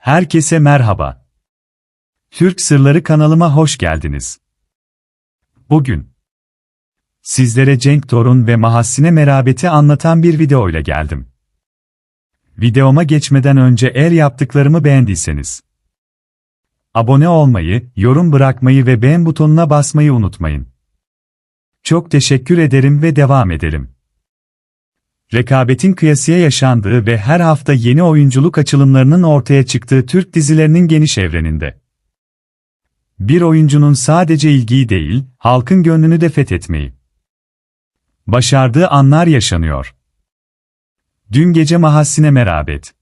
Herkese merhaba. Türk Sırları kanalıma hoş geldiniz. Bugün sizlere Cenk Torun ve Mahassine Merabet'i anlatan bir video ile geldim. Videoma geçmeden önce eğer yaptıklarımı beğendiyseniz abone olmayı, yorum bırakmayı ve beğen butonuna basmayı unutmayın. Çok teşekkür ederim ve devam edelim. Rekabetin kıyasıya yaşandığı ve her hafta yeni oyunculuk açılımlarının ortaya çıktığı Türk dizilerinin geniş evreninde. Bir oyuncunun sadece ilgiyi değil, halkın gönlünü de fethetmeyi başardığı anlar yaşanıyor. Dün gece Mahassine Merabet.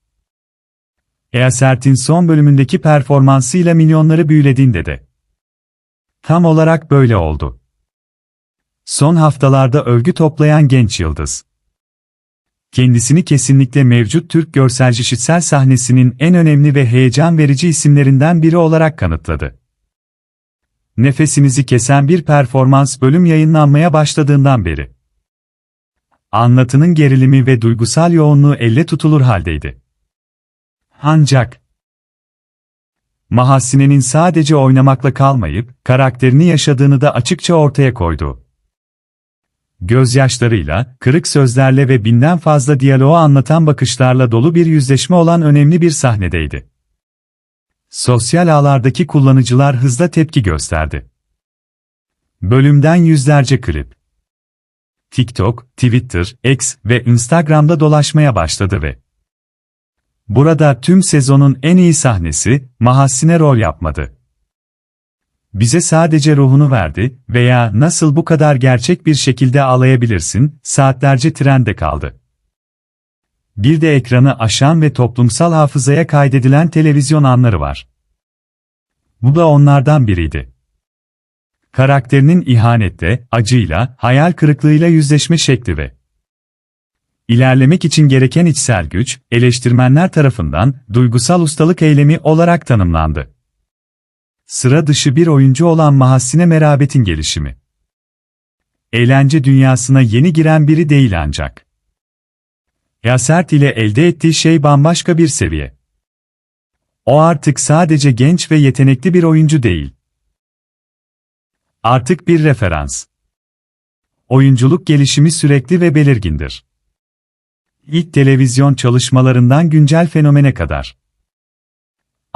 Easert'in son bölümündeki performansıyla milyonları büyülediğinde de. Tam olarak böyle oldu. Son haftalarda övgü toplayan genç yıldız kendisini kesinlikle mevcut Türk görsel işitsel sahnesinin en önemli ve heyecan verici isimlerinden biri olarak kanıtladı. Nefesinizi kesen bir performans bölüm yayınlanmaya başladığından beri. Anlatının gerilimi ve duygusal yoğunluğu elle tutulur haldeydi. Ancak Mahassine'nin sadece oynamakla kalmayıp, karakterini yaşadığını da açıkça ortaya koydu gözyaşlarıyla, kırık sözlerle ve binden fazla diyaloğu anlatan bakışlarla dolu bir yüzleşme olan önemli bir sahnedeydi. Sosyal ağlardaki kullanıcılar hızla tepki gösterdi. Bölümden yüzlerce klip. TikTok, Twitter, X ve Instagram'da dolaşmaya başladı ve Burada tüm sezonun en iyi sahnesi, Mahassine rol yapmadı bize sadece ruhunu verdi veya nasıl bu kadar gerçek bir şekilde ağlayabilirsin, saatlerce trende kaldı. Bir de ekranı aşan ve toplumsal hafızaya kaydedilen televizyon anları var. Bu da onlardan biriydi. Karakterinin ihanette, acıyla, hayal kırıklığıyla yüzleşme şekli ve ilerlemek için gereken içsel güç, eleştirmenler tarafından duygusal ustalık eylemi olarak tanımlandı sıra dışı bir oyuncu olan Mahassine Merabet'in gelişimi. Eğlence dünyasına yeni giren biri değil ancak. Yasert ile elde ettiği şey bambaşka bir seviye. O artık sadece genç ve yetenekli bir oyuncu değil. Artık bir referans. Oyunculuk gelişimi sürekli ve belirgindir. İlk televizyon çalışmalarından güncel fenomene kadar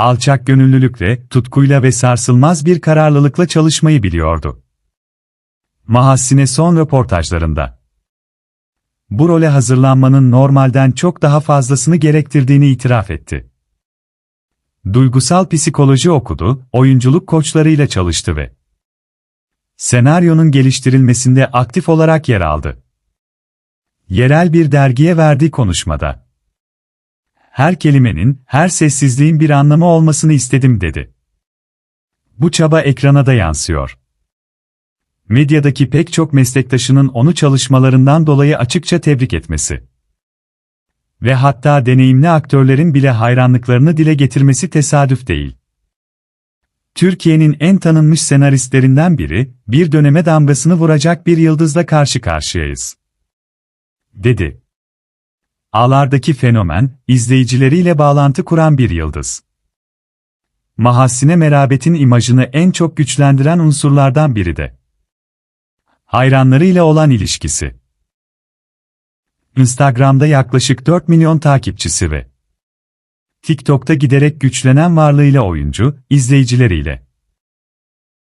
alçak gönüllülükle, tutkuyla ve sarsılmaz bir kararlılıkla çalışmayı biliyordu. Mahassine son röportajlarında bu role hazırlanmanın normalden çok daha fazlasını gerektirdiğini itiraf etti. Duygusal psikoloji okudu, oyunculuk koçlarıyla çalıştı ve senaryonun geliştirilmesinde aktif olarak yer aldı. Yerel bir dergiye verdiği konuşmada her kelimenin, her sessizliğin bir anlamı olmasını istedim dedi. Bu çaba ekrana da yansıyor. Medyadaki pek çok meslektaşının onu çalışmalarından dolayı açıkça tebrik etmesi ve hatta deneyimli aktörlerin bile hayranlıklarını dile getirmesi tesadüf değil. Türkiye'nin en tanınmış senaristlerinden biri, bir döneme damgasını vuracak bir yıldızla karşı karşıyayız. Dedi. Ağlardaki fenomen, izleyicileriyle bağlantı kuran bir yıldız. Mahassine Merabet'in imajını en çok güçlendiren unsurlardan biri de. Hayranlarıyla olan ilişkisi. Instagram'da yaklaşık 4 milyon takipçisi ve TikTok'ta giderek güçlenen varlığıyla oyuncu, izleyicileriyle